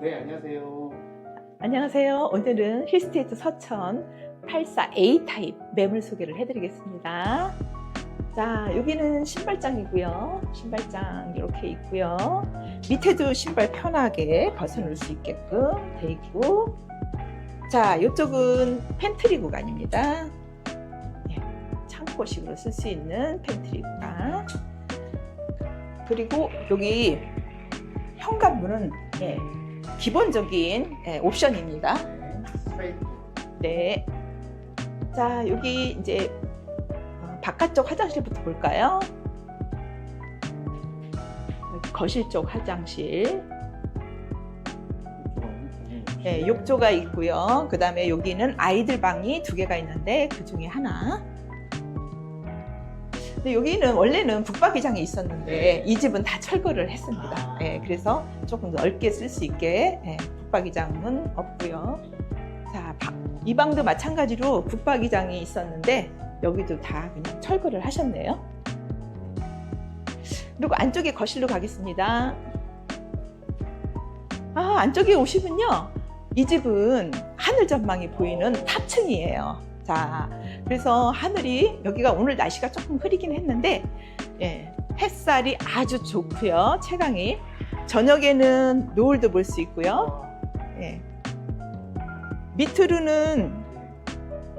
네, 안녕하세요. 안녕하세요. 오늘은 힐스테이트 서천 84A 타입 매물 소개를 해드리겠습니다. 자, 여기는 신발장이고요. 신발장 이렇게 있고요. 밑에도 신발 편하게 벗어놓을 수 있게끔 돼 있고, 자, 이쪽은 팬트리 구간입니다. 예, 창고식으로 쓸 수 있는 팬트리 구간. 그리고 여기 현관문은 예, 기본적인 예, 옵션입니다. 네. 자, 여기 이제 어, 바깥쪽 화장실부터 볼까요? 거실 쪽 화장실. 네, 욕조가 있고요. 그 다음에 여기는 아이들 방이 두 개가 있는데 그 중에 하나. 근데 여기는 원래는 북박이장이 있었는데 네. 이 집은 다 철거를 했습니다. 아. 네, 그래서 조금 넓게 쓸 수 있게 네, 북박이장은 없고요. 자, 바- 이 방도 마찬가지로 북박이장이 있었는데 여기도 다 그냥 철거를 하셨네요. 그리고 안쪽에 거실로 가겠습니다. 아, 안쪽에 오시면요. 이 집은 하늘 전망이 보이는 탑층이에요. 자, 그래서 하늘이 여기가 오늘 날씨가 조금 흐리긴 했는데 예, 햇살이 아주 좋고요. 채광이 저녁에는 노을도 볼 수 있고요. 예. 밑으로는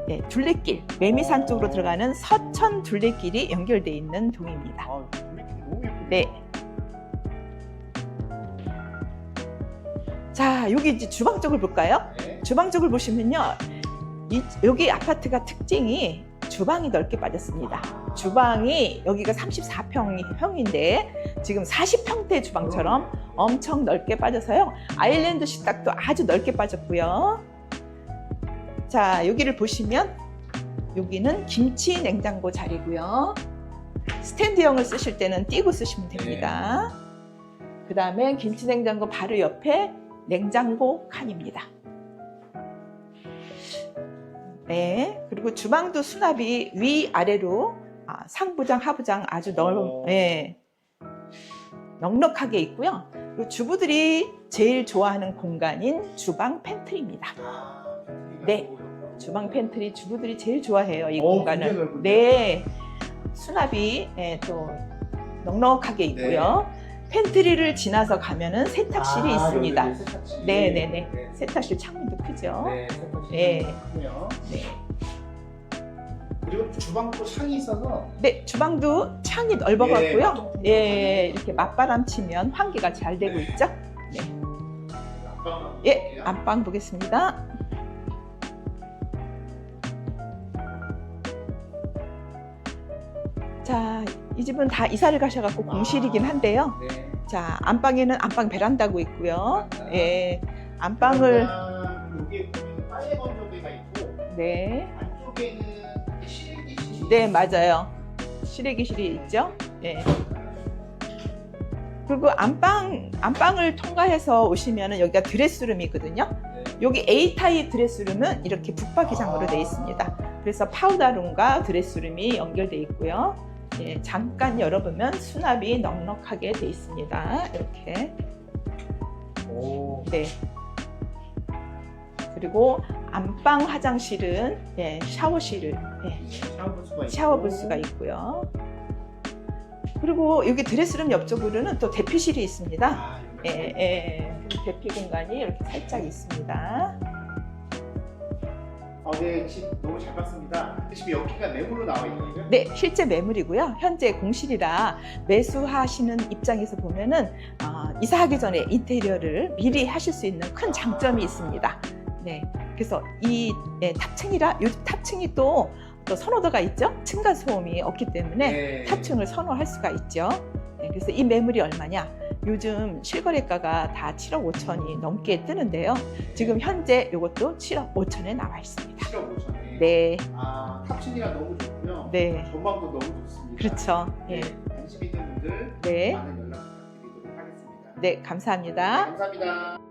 예, 둘레길 매미산 쪽으로 들어가는 서천 둘레길이 연결돼 있는 동입니다. 아. 네. 자, 여기 이제 주방 쪽을 볼까요? 네. 주방 쪽을 보시면요. 이, 여기 아파트가 특징이 주방이 넓게 빠졌습니다. 주방이 여기가 34평인데 지금 40평대 주방처럼 엄청 넓게 빠져서요. 아일랜드 식탁도 아주 넓게 빠졌고요. 자, 여기를 보시면 여기는 김치 냉장고 자리고요. 스탠드형을 쓰실 때는 띄고 쓰시면 됩니다. 그 다음에 김치 냉장고 바로 옆에 냉장고 칸입니다. 네, 그리고 주방도 수납이 위 아래로 아, 상부장 하부장 아주 넓, 오. 네, 넉넉하게 있고요. 그리고 주부들이 제일 좋아하는 공간인 주방 팬트리입니다. 아, 네. 주방 팬트리 주부들이 제일 좋아해요 이 어, 공간을. 네, 수납이 예, 또 넉넉하게 있고요. 네. 팬트리를 지나서 가면은 세탁실이 아, 있습니다. 여기 세탁실. 네, 네, 네. 네. 세탁실 창문도 크죠. 네, 세탁실. 네. 크고요. 네. 그리고 주방도 창이 있어서 네, 주방도 창이 예, 넓어갖고요. 맛동풍 예, 이렇게 맞바람 치면 환기가 잘 되고 네. 있죠. 안방 예, 안방 보겠습니다. 자, 이 집은 다 이사를 가셔갖고 공실이긴 한데요. 네. 자, 안방에는 안방 베란다고 있고요. 베란다. 예, 안방을 여기에 보면 빨래 건조대가 있고 네, 안쪽에는 네 맞아요. 실외기실이 있죠. 예. 그리고 안방 안방을 통과해서 오시면은 여기가 드레스룸이거든요. 네. 여기 A 타입 드레스룸은 이렇게 북박이장으로 되어 있습니다. 그래서 파우더룸과 드레스룸이 연결되어 있고요. 예, 잠깐 열어보면 수납이 넉넉하게 되어 있습니다. 이렇게. 오. 네. 그리고 안방 화장실은 예, 샤워실을 예, 샤워 부스가 있고 샤워 부스가 있고요. 그리고 여기 드레스룸 옆쪽으로는 또 대피실이 있습니다. 아, 예, 예, 대피 공간이 이렇게 살짝 있습니다. 아, 네, 집 너무 잘 봤습니다. 지금 여기가 매물로 나와 있는 거죠? 네, 실제 매물이고요. 현재 공실이라 매수하시는 입장에서 보면은 아, 이사하기 전에 인테리어를 미리 하실 수 있는 큰 장점이 있습니다. 네, 그래서 이 예, 탑층이라 요즘 탑층이 또, 또 선호도가 있죠. 층간 소음이 없기 때문에 네. 탑층을 선호할 수가 있죠. 네, 그래서 이 매물이 얼마냐? 요즘 실거래가가 다 7억 5천이 넘게 뜨는데요. 지금 현재 이것도 7억 5천에 나와 있습니다. 7억 5천에. 네, 아, 탑층이라 너무 좋고요. 네, 전망도 너무 좋습니다. 그렇죠. 네. 예. 관심 있는 분들 네. 많은 연락 드리도록 하겠습니다. 네, 감사합니다. 감사합니다.